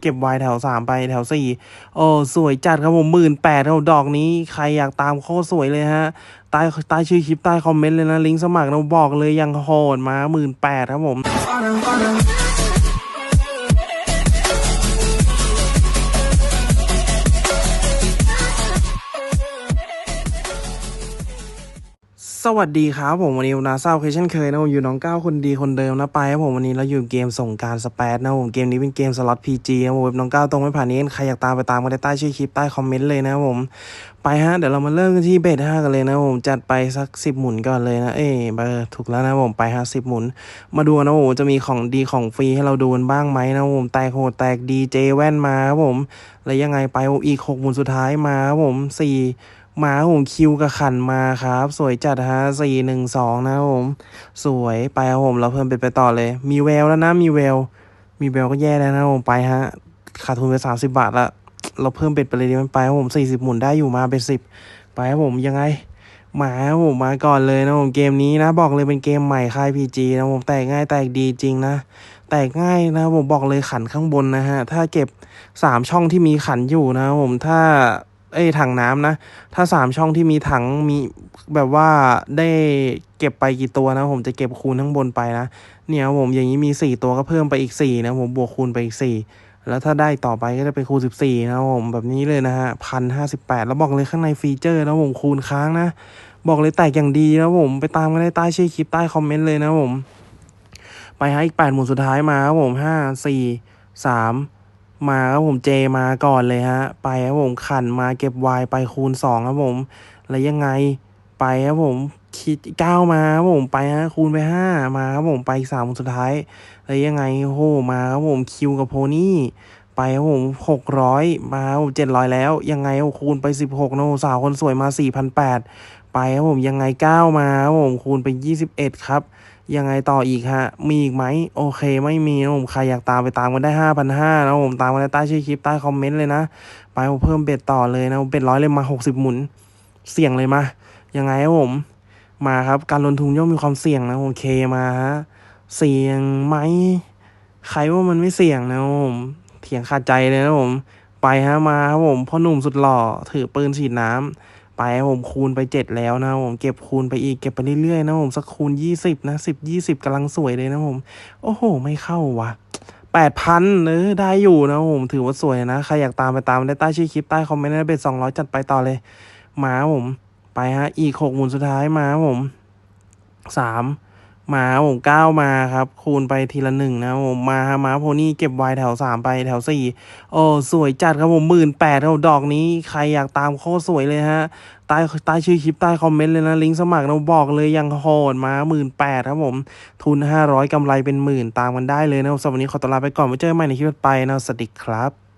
เก็บไวแถวสามไปแถวสี่โอ้สวยจัดครับผมหมื่นแปดครับดอกนี้ใครอยากตามโคตรสวยเลยฮะใต้ใต้ชื่อคลิปใต้คอมเมนต์เลยนะลิงก์สมัครเราบอกเลยยังโหดมาหมื่นแปดครับผม สวัสดีครับผมวันนี้นาซาเคเช่นเคยนะผมอยู่น้องก้าวคนดีคนเดิมนะไปครับผมวันนี้เราอยู่เกมส่งการสเปซนะผมเกมนี้เป็นเกมสล็อตพีจีนะผมเว็บน้องก้าวตรงไม่ผ่านนี้ใครอยากตามไปตามกันได้ใต้ชื่อคลิปใต้คอมเมนต์เลยนะผมไปฮะเดี๋ยวเรามาเริ่มกันที่เบสห้ากันเลยนะผมจัดไปสักสิบหมุนก่อนเลยนะเอ้ยเบอถูกแล้วนะผมไปฮะสิบหมุน มาดูนะผมจะมีของดีของฟรีให้เราดูกันบ้างไหมนะผมแตกโหดแตกดีเจแว่นมาครับผมแล้วยังไงไปอีกหกหมุนสุดท้ายมาครับผมสี่ มาผมคิวกับขันมาครับ สวยจัดฮะสี่หนึ่งสองนะผม สวยไปครับผมเราเพิ่มเป็นไปต่อเลย มีแววแล้วนะมีแวว มีแววก็แย่แล้วนะผมไปฮะขาดทุนไปสามสิบาทละเราเพิ่มเป็ดไปเลยดีมันไปครับผมสี่สิบหมุนได้อยู่มาเป็นสิบไปครับผมยังไงมาครับผมมาก่อนเลยนะผมเกมนี้นะ บอกเลยเป็นเกมใหม่ค่ายพีจีนะผมแตกง่ายแตกดีจริงนะ แตกง่ายนะผมบอกเลยขันข้างบนนะฮะ ถ้าเก็บสามช่องที่มีขันอยู่นะผมถ้า เอ้ถังน้ำนะ ถ้าสามช่องที่มีถังมีแบบว่าได้เก็บไปกี่ตัวนะ ผมจะเก็บคูณข้งบนไปนะ เนี่ยผมอย่างนี้มีสี่ตัวก็เพิ่มไปอีกสี่นะผมบวกคูณไปอีกสี่แล้วถ้าได้ต่อไปก็จะเป็นคูณสิบสี่นะผมแบบนี้เลยนะฮะพันห้าสิบแปดแล้วบอกเลยข้างในฟีเจอร์นะผมคูณค้างนะ บอกเลยแตกอย่างดีนะผมไปตามกันได้ใต้ชื่อคลิปใต้คอมเมนต์เลยนะผม ไปฮะอีกแปดหมุนสุดท้ายมาครับผมห้าสี่สาม มาครับผมเจมาก่อนเลยฮะ ไปครับผมขันมาเก็บวายไปคูณสองครับผม แล้วยังไงไปครับผมคิดเก้ามาครับผมไปฮะคูณไปห้ามาครับผมไปสามสุดท้ายแล้วยังไงโหมาครับผมคิวกับโพนี่ไปครับผมหกร้อยมาครับผมเจ็ดร้อยแล้ว ยังไงคูณไปสิบหกนะโอ้สาวคนสวยมาสี่พันแปด ไปครับผมยังไงเก้ามาครับผมคูณไปยี่สิบเอ็ดครับ ยังไงต่ออีกฮะ มีอีกไหมโอเคไม่มีนะผมใครอยากตามไปตามกันได้ห้าพันห้านะผมตามกันได้ใต้ชื่อคลิปใต้คอมเมนต์เลยนะ ไปผมเพิ่มเบ็ดต่อเลยนะเบ็ดร้อยเลยมาหกสิบหมุน เสี่ยงเลยมายังไงครับผมมาครับ การลงทุนย่อมมีความเสี่ยงนะโอเคมาฮะเสี่ยงไหมใครว่ามันไม่เสี่ยงนะผมเถียงขาดใจเลยนะผม ไปฮะมาครับผมพ่อหนุ่มสุดหล่อถือปืนฉีดน้ำ ไปผมคูณไปเจ็ดแล้วนะผมเก็บคูณไปอีกเก็บไปเรื่อยๆนะผมสักคูณยี่สิบนะสิบยี่สิบกำลังสวยเลยนะผมโอ้โห ไม่เข้าวะแปดพันเออได้อยู่นะผมถือว่าสวยนะ ใครอยากตามไปตามได้ใต้ชื่อคลิปใต้คอมเมนต์นะเบ็ดสองร้อยจัดไปต่อเลย มาผม ไปฮะ อีกหกหมุนสุดท้ายมาผมสาม หมาผมเก้ามาครับ คูณไปทีละหนึ่งนะผมมาฮะมาโพนี่เก็บไวแถวสามไปแถวสี่โอ้สวยจัดครับผมหมื่นแปดครับดอกนี้ใครอยากตามโคตรสวยเลยฮะใต้ใต้ชื่อคลิปใต้คอมเมนต์เลยนะ ลิงก์สมัครเราบอกเลยยังโหดมาหมื่นแปดครับผม ทุนห้าร้อยกำไรเป็นหมื่นตามกันได้เลยนะสำหรับวันนี้ขอตัวลาไปก่อนไว้เจอกันใหม่ในคลิปถัดไปนะสวัสดีครับ